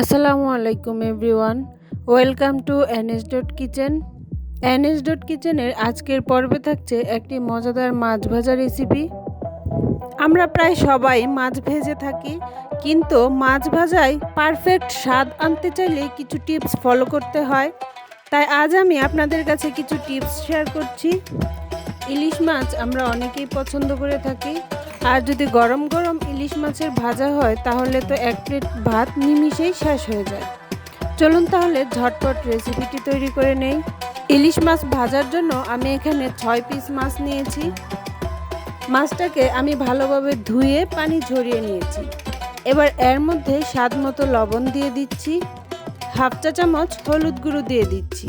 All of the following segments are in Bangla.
আসসালামু আলাইকুম everyone. Welcome to NS dot kitchen. NS dot কিচেনের আজকের পর্বে থাকছে একটি মজাদার মাছ ভাজা রেসিপি। আমরা প্রায় সবাই মাছ ভেজে থাকি, কিন্তু মাছ ভাজায় পারফেক্ট স্বাদ আনতে চাইলে কিছু টিপস ফলো করতে হয়। তাই আজ আমি আপনাদের কাছে কিছু টিপস শেয়ার করছি। ইলিশ মাছ আমরা অনেকেই পছন্দ করে থাকি। আর যদি গরম গরম ইলিশ মাছের ভাজা হয়, তাহলে তো এক প্লেট ভাত নিমিশেই শেষ হয়ে যায়। চলুন তাহলে ঝটপট রেসিপিটি তৈরি করে নেই। ইলিশ মাছ ভাজার জন্য আমি এখানে ছয় পিস মাছ নিয়েছি। মাছটাকে আমি ভালোভাবে ধুয়ে পানি ঝরিয়ে নিয়েছি। এবার এর মধ্যে স্বাদ মতো লবণ দিয়ে দিচ্ছি। হাফ চা চামচ হলুদ গুঁড়ো দিয়ে দিচ্ছি।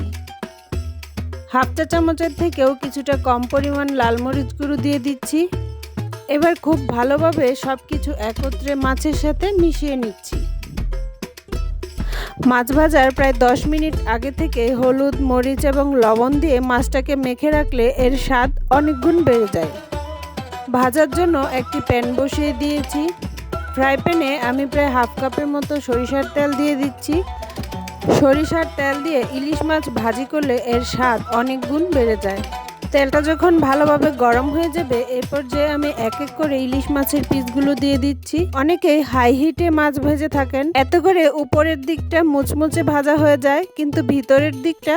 হাফ চা চামচের থেকেও কিছুটা কম পরিমাণ লাল মরিচ গুঁড়ো দিয়ে দিচ্ছি। এবার খুব ভালোভাবে সব কিছু একত্রে মাছের সাথে মিশিয়ে নিচ্ছি। মাছ ভাজার প্রায় দশ মিনিট আগে থেকে হলুদ, মরিচ এবং লবণ দিয়ে মাছটাকে মেখে রাখলে এর স্বাদ অনেক গুণ বেড়ে যায়। ভাজার জন্য একটি প্যান বসিয়ে দিয়েছি। ফ্রাই প্যানে আমি প্রায় হাফ কাপের মতো সরিষার তেল দিয়ে দিচ্ছি। সরিষার তেল দিয়ে ইলিশ মাছ ভাজি করলে এর স্বাদ অনেক গুণ বেড়ে যায়। তেলটা যখন ভালোভাবে গরম হয়ে যাবে, এরপর যে আমি এক এক করে ইলিশ মাছের পিসগুলো দিয়ে দিচ্ছি। অনেকেই হাই হিটে মাছ ভেজে থাকেন। এত করে উপরের দিকটা মুচমুচে ভাজা হয়ে যায়, কিন্তু ভিতরের দিকটা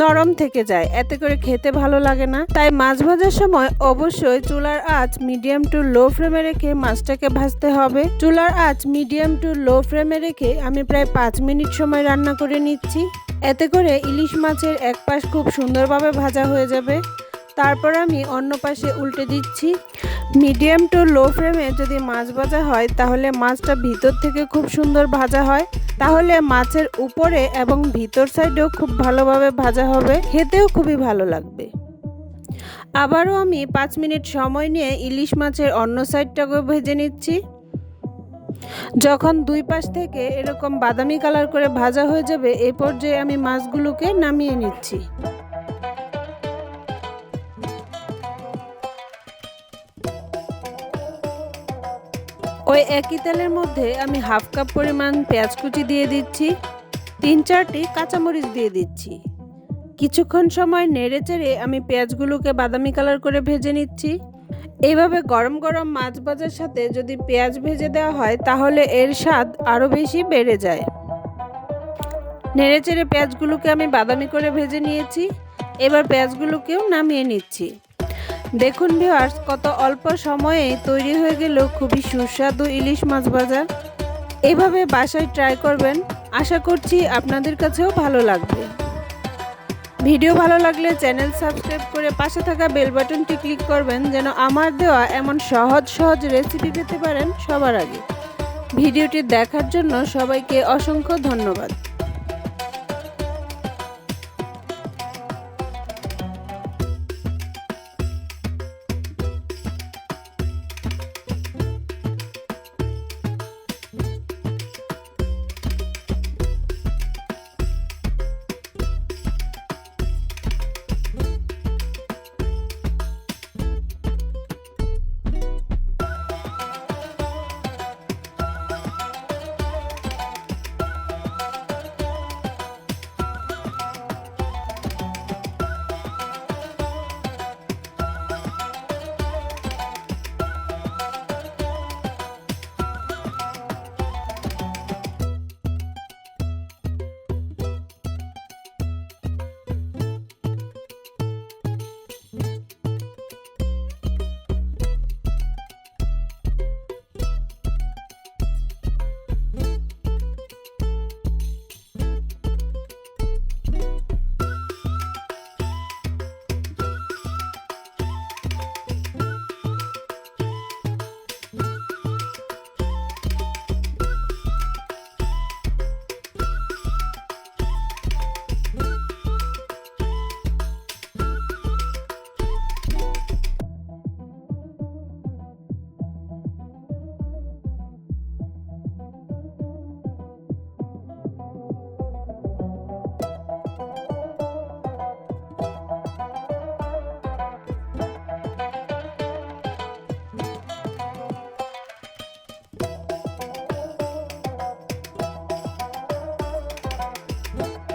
নরম থেকে যায়। এতে করে খেতে ভালো লাগে না। তাই মাছ ভাজার সময় অবশ্যই চুলার আঁচ মিডিয়াম টু লো ফ্লেমে রেখে মাছটাকে ভাজতে হবে। চুলার আঁচ মিডিয়াম টু লো ফ্লেমে রেখে আমি প্রায় পাঁচ মিনিট সময় রান্না করে নিচ্ছি। এতে করে ইলিশ মাছের এক পাশ খুব সুন্দরভাবে ভাজা হয়ে যাবে। তারপর আমি অন্য পাশে উল্টে দিচ্ছি। মিডিয়াম টু লো ফ্লেমে যদি মাছ ভাজা হয়, তাহলে মাছটা ভিতর থেকে খুব সুন্দর ভাজা হয়। তাহলে মাছের উপরে এবং ভিতর সাইডেও খুব ভালোভাবে ভাজা হবে। খেতেও খুবই ভালো লাগবে। আবারও আমি পাঁচ মিনিট সময় নিয়ে ইলিশ মাছের অন্য সাইডটাকেও ভেজে নিচ্ছি। যখন দুই পাশ থেকে এরকম বাদামি কালার করে ভাজা হয়ে যাবে এই পর্যায়ে আমি মাছগুলোকে নামিয়ে নিচ্ছি। ওই একই তেলের মধ্যে আমি হাফ কাপ পরিমাণ পেঁয়াজ কুচি দিয়ে দিচ্ছি, তিন চারটি কাঁচামরিচ দিয়ে দিচ্ছি। কিছুক্ষণ সময় নেড়ে চেড়ে আমি পেঁয়াজগুলোকে বাদামি কালার করে ভেজে নিচ্ছি। এইভাবে গরম গরম মাছ ভাজার সাথে যদি পেঁয়াজ ভেজে দেওয়া হয়, তাহলে এর স্বাদ আরও বেশি বেড়ে যায়। নেড়ে চেড়ে পেঁয়াজগুলোকে আমি বাদামি করে ভেজে নিয়েছি। এবার পেঁয়াজগুলোকেও নামিয়ে নিচ্ছি। দেখুন ভিওয়ার্স কত অল্প সময়ে তৈরি হয়ে গেল খুবই সুস্বাদু ইলিশ মাছ ভাজা এভাবে বাসায় ট্রাই করবেন, আশা করছি আপনাদের কাছেও ভালো লাগবে। ভিডিও ভালো লাগলে চ্যানেল সাবস্ক্রাইব করে পাশে থাকা বেল বাটনটি ক্লিক করবেন, যেন আমার দেওয়া এমন সহজ সহজ রেসিপি পেতে পারেন সবার আগে। ভিডিওটি দেখার জন্য সবাইকে অসংখ্য ধন্যবাদ।